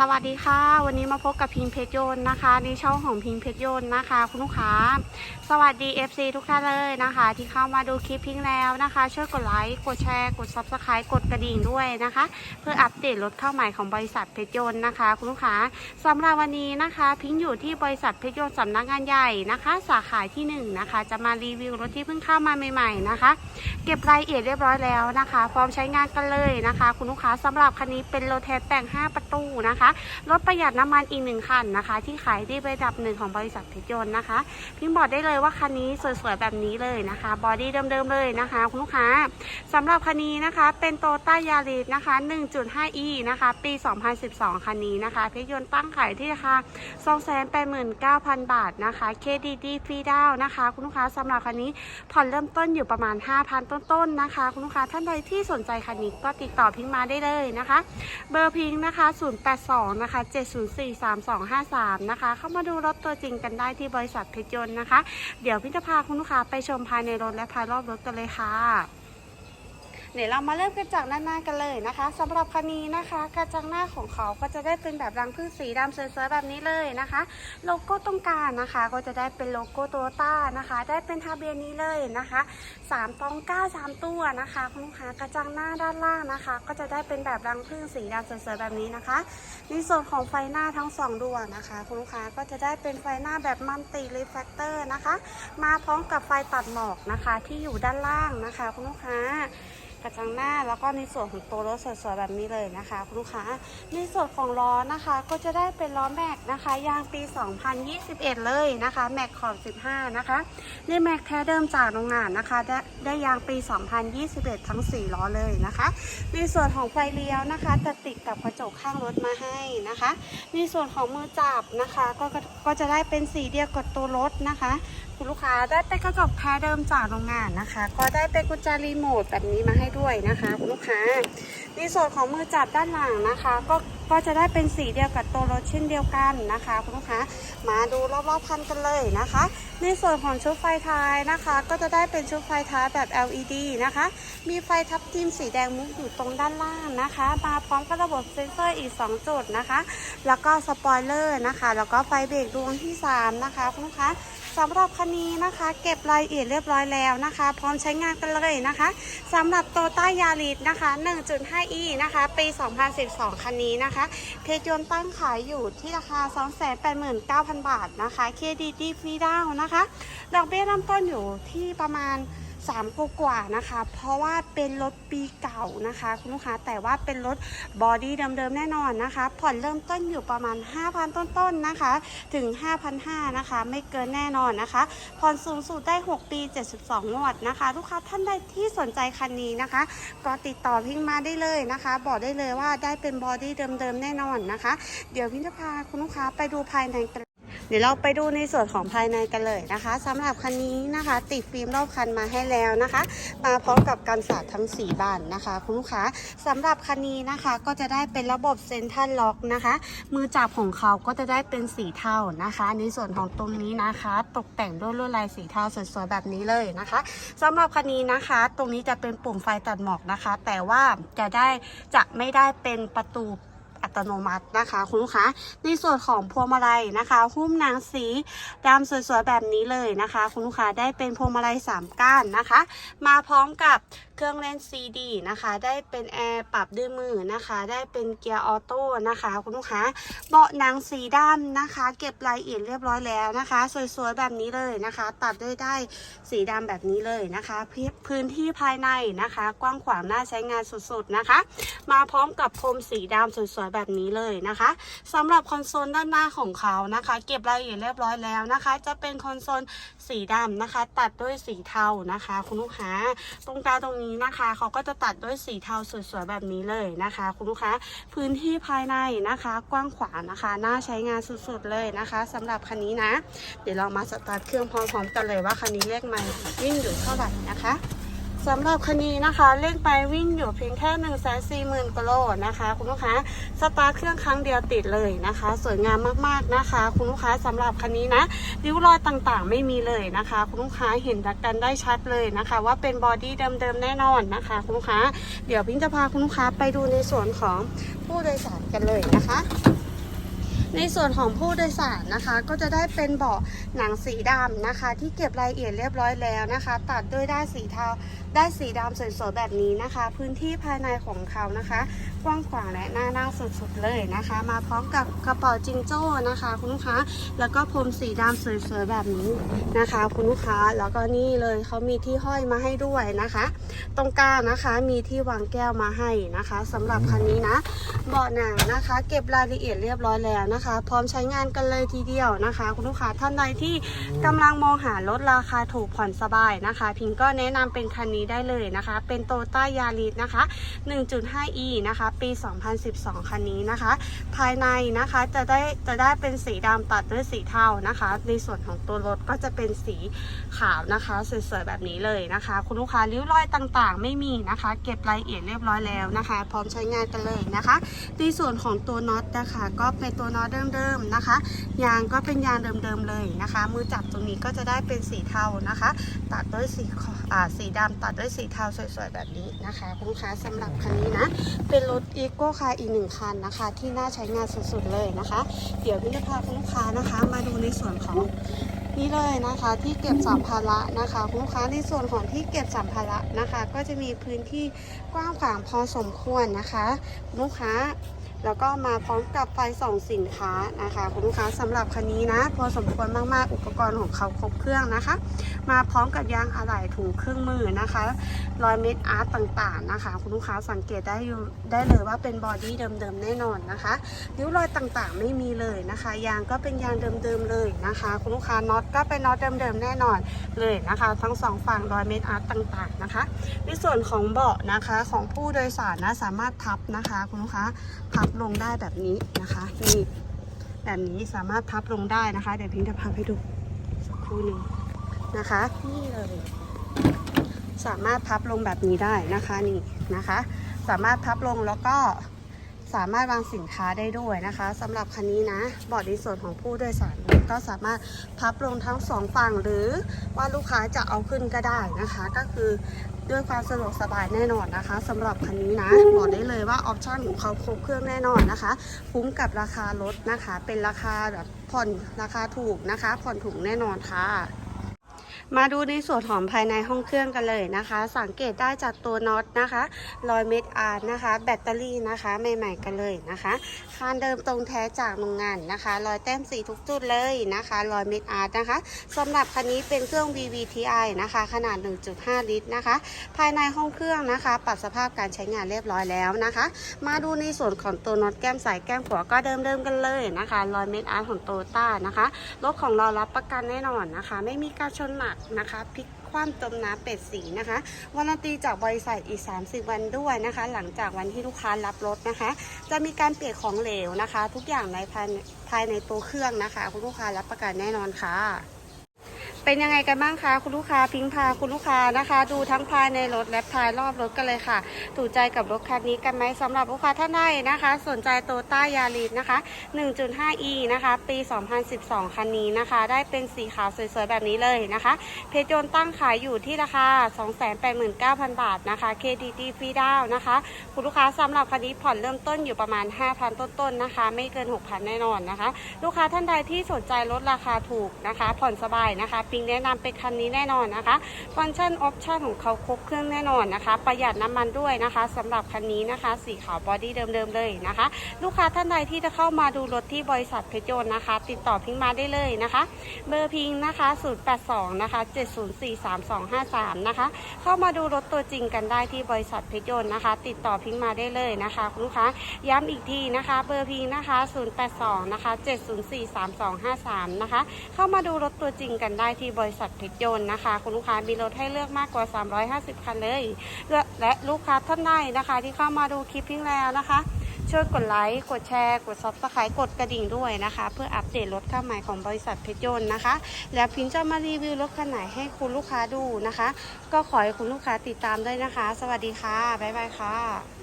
สวัสดีค่ะ วันนี้มาพบกับพิงเพชรยนต์นะคะในช่องของพิงเพชรยนต์นะคะ คุณลูกค้า สวัสดี FC ทุกท่านเลยนะคะ ที่เข้ามาดูคลิปพิงแล้วนะคะ ช่วยกดไลค์กดแชร์กด Subscribe กดกระดิ่งด้วยนะคะ เพื่ออัปเดตรถเข้าใหม่ของบริษัทเพชรยนต์นะคะ คุณลูกค้าสำหรับวันนี้นะคะ พิงอยู่ที่บริษัทเพชรยนต์สำนักงานใหญ่นะคะ สาขาที่หนึ่งนะคะจะมารีวิวรถที่เพิ่งเข้ามาใหม่ๆนะคะ เก็บรายละเอียดเรียบร้อยแล้วนะคะพร้อมใช้งานกันเลยนะคะ คุณลูกค้าสำหรับคันนี้เป็นรถแท้แต่ง 5 ประตูนะคะรถประหยัดน้ำมันอีกหนึ่งคันนะคะ ที่ขายดีระดับหนึ่งของบริษัทเพชรยนต์นะคะ พิมพ์บอกได้เลยว่าคันนี้สวยๆแบบนี้เลยนะคะ บอดี้เดิมๆเลยนะคะคุณลูกค้าสำหรับคันนี้นะคะเป็นโตต้ายาริสนะคะ 1.5e นะคะ ปี 2012 คันนี้นะคะ เพชรยนต์ตั้งขายที่ราคา289,000 บาทนะคะ KDD ฟรีดาวนะคะ คุณลูกค้าสำหรับคันนี้ผ่อนเริ่มต้นอยู่ประมาณ 5,000 ต้นๆนะคะ คุณลูกค้าท่านใดที่สนใจคันนี้ก็ติดต่อพิงมาได้เลยนะคะ เบอร์พิงค์นะคะ 082นะคะ704 3253นะคะ เข้ามาดูรถตัวจริงกันได้ที่บริษัทเพชรยนต์นะคะ เดี๋ยวพี่จะพาคุณลูกค้าไปชมภายในรถและภายรอบรถกันเลยค่ะ เดี๋ยวเรามาเริ่มกันจากด้านหน้ากันเลยนะคะสำหรับคันนี้นะคะกระจังหน้าของเขาก็จะได้เป็นแบบรังพึ่งสีดำสวยๆแบบนี้เลยนะคะ โลโก้ตรงกลางนะคะ ก็จะได้เป็นโลโก้โตโยต้านะคะ ได้เป็นทะเบียนนี้เลยนะคะ3ตอง9 3ตัวนะคะคุณลูกค้ากระจังหน้าด้านล่างนะคะ ก็จะได้เป็นแบบรังพึ่งสีดำสวยๆแบบนี้นะคะ ในส่วนของไฟหน้าทั้งสองดวงนะคะคุณลูกค้าก็จะได้เป็นไฟหน้าแบบมัลติรีแฟกเตอร์นะคะ มาพร้อมกับไฟตัดหมอกนะคะ ที่อยู่ด้านล่างนะคะคุณลูกค้า กระจังหน้าแล้วก็ในส่วนของตัวรถสวยๆแบบนี้เลยนะคะ คุณลูกค้าในส่วนของล้อนะคะ ก็จะได้เป็นล้อแม็กนะคะยางปี 2021 เลยนะคะแม็กขอบ15 นะคะในแม็กแท้เดิมจากโรงงานนะคะได้ได้ยางปี 2021 ทั้ง 4 ล้อเลยนะคะ ในส่วนของไฟเลี้ยวนะคะ จะติดกับกระจกข้างรถมาให้นะคะ ในส่วนของมือจับนะคะ ก็ก็ก็จะได้เป็นสีเดียวกับตัวรถนะคะ คุณลูกค้าได้เป็นกระจกแท้เดิมจากโรงงานนะคะ ก็ได้เป็นกุญแจรีโมทแบบนี้มาให้ด้วยนะคะคุณลูกค้าในส่วนของมือจับด้านหลังนะคะ ก็ก็จะได้เป็นสีเดียวกับตัวรถเช่นเดียวกันนะคะคุณลูกค้ามาดูรอบๆคันกันเลยนะคะ ในส่วนของชุดไฟท้ายนะคะ ก็จะได้เป็นชุดไฟท้ายแบบ LED นะคะ มีไฟทับทิมสีแดงมุกอยู่ตรงด้านล่างนะคะมาพร้อมกับระบบเซ็นเซอร์อีก 2 จุดนะคะ แล้วก็สปอยเลอร์นะคะ แล้วก็ไฟเบรกดวงที่ 3 นะคะคุณลูกค้า สำหรับคันนี้นะคะ เก็บรายละเอียดเรียบร้อยแล้วนะคะ พร้อมใช้งานกันเลยนะคะสำหรับโตต้ายาริสนะคะ 1.5e นะคะ ปี 2012 คันนี้นะคะ เพจยนตั้งขายอยู่ที่ราคา 289,000 บาทนะคะ เครดิตฟรีดาวน์นะคะ ดอกเบี้ยเริ่มต้นอยู่ที่ประมาณ 3กกว่านะคะ เพราะว่าเป็นรถปีเก่านะคะ คุณลูกค้าแต่ว่าเป็นรถบอดี้เดิมๆแน่นอนนะคะ ผ่อนเริ่มต้นอยู่ประมาณ 5,000 ต้นๆนะคะ ถึง 5,500นะคะ ไม่เกินแน่นอนนะคะ ผ่อนสูงสุดได้ 6 ปี 72งวดนะคะ ลูกค้าท่านใดที่สนใจคันนี้นะคะ ก็ติดต่อพิงมาได้เลยนะคะ บอกได้เลยว่าได้เป็นบอดี้เดิมๆแน่นอนนะคะ เดี๋ยวพิงจะพาคุณลูกค้าไปดูภายในกัน เดี๋ยวเราไปดูในส่วนของภายในกันเลยนะคะสำหรับคันนี้นะคะ ติดฟิล์มรอบคันมาให้แล้วนะคะ มาพร้อมกับการสาดทั้ง4บานนะคะ คุณลูกค้าสำหรับคันนี้นะคะก็จะได้เป็นระบบเซ็นทรัลล็อกนะคะ มือจับของเขาก็จะได้เป็นสีเทานะคะ ในส่วนของตรงนี้นะคะ ตกแต่งด้วยลวดลายสีเทาสวยๆแบบนี้เลยนะคะสำหรับคันนี้นะคะ ตรงนี้จะเป็นปุ่มไฟตัดหมอกนะคะ แต่ว่าจะได้จะไม่ได้เป็นประตู ตโนมัตินะคะ คุณลูกค้าในส่วนของพวงมาลัยนะคะหุ้มหนังสีดำสวยๆแบบนี้เลยนะคะ คุณลูกค้าได้เป็นพวงมาลัย3ก้านนะคะ มาพร้อมกับเครื่องเล่นซีดีนะคะ ได้เป็นแอร์ปรับด้วยมือนะคะ ได้เป็นเกียร์ออโต้นะคะ คุณลูกค้าเบาะหนังสีดำนะคะ เก็บรายละเอียดเรียบร้อยแล้วนะคะ สวยๆแบบนี้เลยนะคะ ตัดด้วยได้สีดำแบบนี้เลยนะคะพพื้นที่ภายในนะคะ กว้างขวางน่าใช้งานสุดๆนะคะ มาพร้อมกับพรมสีดำสวยๆแบบนี้เลยนะคะสำหรับคอนโซลด้านหน้าของเขานะคะ เก็บรายละเอียดเรียบร้อยแล้วนะคะ จะเป็นคอนโซลสีดำนะคะ ตัดด้วยสีเทานะคะ คุณลูกค้าตรงกลางตรงนี้นะคะ เขาก็จะตัดด้วยสีเทาสวยๆแบบนี้เลยนะคะ คุณลูกค้าพื้นที่ภายในนะคะ กว้างขวางนะคะน่าใช้งานสุดๆเลยนะคะสำหรับคันนี้นะ เดี๋ยวเรามาสตาร์ทเครื่องพร้อมๆกันเลยว่าคันนี้เลขไมล์วิ่งอยู่เท่าไหร่นะคะ สำหรับคันนี้นะคะเลขไปวิ่งอยู่เพียงแค่1นึ่งแสนสี่หมื่นกิโลนะคะคุณลูกค้าสตาร์ทเครื่องครั้งเดียวติดเลยนะคะ สวยงามมากๆนะคะ คุณลูกค้าสำหรับคันนี้นะริ้วรอยต่างๆ ไม่มีเลยนะคะ คุณลูกค้าเห็นกันได้ชัดเลยนะคะ ว่าเป็นบอดี้เดิมๆแน่นอนนะคะ คุณลูกค้าเดี๋ยวพิงจะพาคุณลูกค้าไปดูในส่วนของผู้โดยสารกันเลยนะคะ ในส่วนของผู้โดยสารนะคะ ก็จะได้เป็นเบาะหนังสีดำนะคะ ที่เก็บรายละเอียดเรียบร้อยแล้วนะคะ ตัดด้วยด้านสีเทาได้านสีดำสวยๆแบบนี้นะคะ พื้นที่ภายในของเขานะคะ กว้างขวางและน่านั่งสุดๆเลยนะคะ มาพร้อมกับกระเป๋าจิงโจ้นะคะ คุณลูกค้าแล้วก็พรมสีดำสวยๆแบบนี้นะคะ คุณลูกค้าแล้วก็นี่เลยเขามีที่ห้อยมาให้ด้วยนะคะ ตรงกลางนะคะมีที่วางแก้วมาให้นะคะสำหรับคันนี้นะเบาะหนังนะคะ เก็บรายละเอียดเรียบร้อยแล้วนะคะพร้อมใช้งานกันเลยทีเดียวนะคะ คุณลูกค้าท่านใดที่กำลังมองหารถราคาถูกผ่อนสบายนะคะ พิงก็แนะนำเป็นคันนี้ได้เลยนะคะ เป็นโตต้ายาริสนะคะ 1.5e นะคะ ปี 2012 คันนี้นะคะ ภายในนะคะจะได้จะได้เป็นสีดำตัดด้วยสีเทานะคะ ในส่วนของตัวรถก็จะเป็นสีขาวนะคะสวยๆแบบนี้เลยนะคะ คุณลูกค้าริ้วรอยต่างๆ ไม่มีนะคะ เก็บรายละเอียดเรียบร้อยแล้วนะคะ พร้อมใช้งานกันเลยนะคะ ในส่วนของตัวน็อตนะคะ ก็เป็นตัวน็อตเดิมๆนะคะ ยางก็เป็นยางเดิมๆเลยนะคะ มือจับตรงนี้ก็จะได้เป็นสีเทานะคะ ตัดด้วยสีอ่าสีดำตัดด้วยสีเทาสวยๆแบบนี้นะคะคุณค้าสำหรับคันนี้นะ เป็นรถอีโก้คาร์อีกหนึ่งคันนะคะ ที่น่าใช้งานสุดๆเลยนะคะ เดี๋ยวพี่จะพาคุณลูกค้านะคะ มาดูในส่วนของนี่เลยนะคะที่เก็บสัมภาระนะคะคุณลูกค้าในส่วนของที่เก็บสัมภาระนะคะ ก็จะมีพื้นที่กว้างขวางพอสมควรนะคะคุณลูกค้า แล้วก็มาพร้อมกับไฟส่องสินค้านะคะคุณลูกค้าสำหรับคันนี้นะ พอสมควรมากๆ อุปกรณ์ของเขาครบเครื่องนะคะ มาพร้อมกับยางอะไหล่ถุงเครื่องมือนะคะรอยเม็ดอาร์ตต่างๆนะคะ คุณลูกค้าสังเกตได้ได้เลยว่าเป็นบอดี้เดิมๆแน่นอนนะคะริ้วรอยต่างๆไม่มีเลยนะคะ ยางก็เป็นยางเดิมๆเลยนะคะ คุณลูกค้าน็อตก็เป็นน็อตเดิมๆแน่นอนเลยนะคะ ทั้งสองฝั่งรอยเม็ดอาร์ตต่างๆนะคะ ในส่วนของเบาะนะคะของผู้โดยสารนะสามารถพับนะคะ คุณลูกค้าพับลงได้แบบนี้นะคะนี่แบบนี้สามารถพับลงได้นะคะ เดี๋ยวพิงจะพับให้ดูสักครู่นึงนะคะนี่เลยสามารถพับลงแบบนี้ได้นะคะนี่นะคะ สามารถพับลงแล้วก็สามารถวางสินค้าได้ด้วยนะคะสำหรับคันนี้นะเบาะในส่วนของผู้โดยสารก็สามารถพับลงทั้งสองฝั่งหรือว่าลูกค้าจะเอาขึ้นก็ได้นะคะ ก็คือ ด้วยความสะดวกสบายแน่นอนนะคะสำหรับคันนี้นะบอกได้เลยว่าออปชั่นของเขาครบเครื่องแน่นอนนะคะคุ้มกับราคารถนะคะ เป็นราคาแบบผ่อนราคาถูกนะคะ ผ่อนถูกแน่นอนค่ะ มาดูในส่วนของภายในห้องเครื่องกันเลยนะคะ สังเกตได้จากตัวน็อตนะคะรอยเม็ดอาร์นะคะ แบตเตอรี่นะคะใหม่ๆกันเลยนะคะคานเดิมตรงแท้จากโรงงานนะคะรอยแต้มสีทุกจุดเลยนะคะรอยเม็ดอาร์นะคะสำหรับคันนี้เป็นเครื่อง VVTi นะคะ ขนาด 1.5 ลิตรนะคะ ภายในห้องเครื่องนะคะ ปรับสภาพการใช้งานเรียบร้อยแล้วนะคะ มาดูในส่วนของตัวน็อตแก้มสายแก้มขวาก็เดิมๆกันเลยนะคะรอยเม็ดอาร์ของโตต้านะคะรถของเรารับประกันแน่นอนนะคะ ไม่มีการชนหนักนะคะพลิกคว่ำจมน้ำเป็ดสีนะคะวารันตีจากบริษัทอีก 30 วันด้วยนะคะ หลังจากวันที่ลูกค้ารับรถนะคะ จะมีการเปลี่ยนของเหลวนะคะ ทุกอย่างในภายในภายในตัวเครื่องนะคะ คุณลูกค้ารับประกันแน่นอนค่ะ เป็นยังไงกันบ้างคะคุณลูกค้าพิงพาคุณลูกค้านะคะ ดูทั้งภายในรถและภายรอบรถกันเลยค่ะ ถูกใจกับรถคันนี้กันไหมสำหรับลูกค้าท่านใดนะคะ สนใจโตต้ายาริสนะคะ 1.5e นะคะ ปี 2012 คันนี้นะคะ ได้เป็นสีขาวสวยๆแบบนี้เลยนะคะ เพจโยนตั้งขายอยู่ที่ราคา 289,000 บาทนะคะ KDT ฟรีดาวนะคะ คุณลูกค้าสำหรับคันนี้ผ่อนเริ่มต้นอยู่ประมาณ 5,000 ต้นๆนะคะ ไม่เกิน 6,000 แน่นอนนะคะ ลูกค้าท่านใดที่สนใจลดราคาถูกนะคะ ผ่อนสบายนะคะิงแนะนำเป็นคันนี้แน่นอนนะคะ ฟังก์ชันออปชั่นของเขาครบเครื่องแน่นอนนะคะ ประหยัดน้ำมันด้วยนะคะสำหรับคันนี้นะคะ สีขาวบอดี้เดิมๆเลยนะคะ ลูกค้าท่านใดที่จะเข้ามาดูรถที่บริษัทเพชรยนต์นะคะ ติดต่อพิงมาได้เลยนะคะ เบอร์พิงนะคะ 082 นะคะ 7043253 นะคะ เข้ามาดูรถตัวจริงกันได้ที่บริษัทเพชรยนต์นะคะ ติดต่อพิงมาได้เลยนะคะคุณลูกค้าย้ำอีกทีนะคะ เบอร์พิงนะคะ 082 นะคะ 7043253 นะคะ เข้ามาดูรถตัวจริงกันได้ที่บริษัทเพชรยนต์นะคะ คุณลูกค้ามีรถให้เลือกมากกว่า 350 คันเลย และลูกค้าท่านใดนะคะ ที่เข้ามาดูคลิปพิ้งแล้วนะคะ ช่วยกดไลค์ กดแชร์ กด subscribe กดกระดิ่งด้วยนะคะ เพื่ออัปเดตรถข้าใหม่ของบริษัทเพชรยนต์นะคะ แล้วพิงจะมารีวิวรถคันไหนให้คุณลูกค้าดูนะคะ ก็ขอให้คุณลูกค้าติดตามด้วยนะคะ สวัสดีค่ะบ๊ายบายค่ะ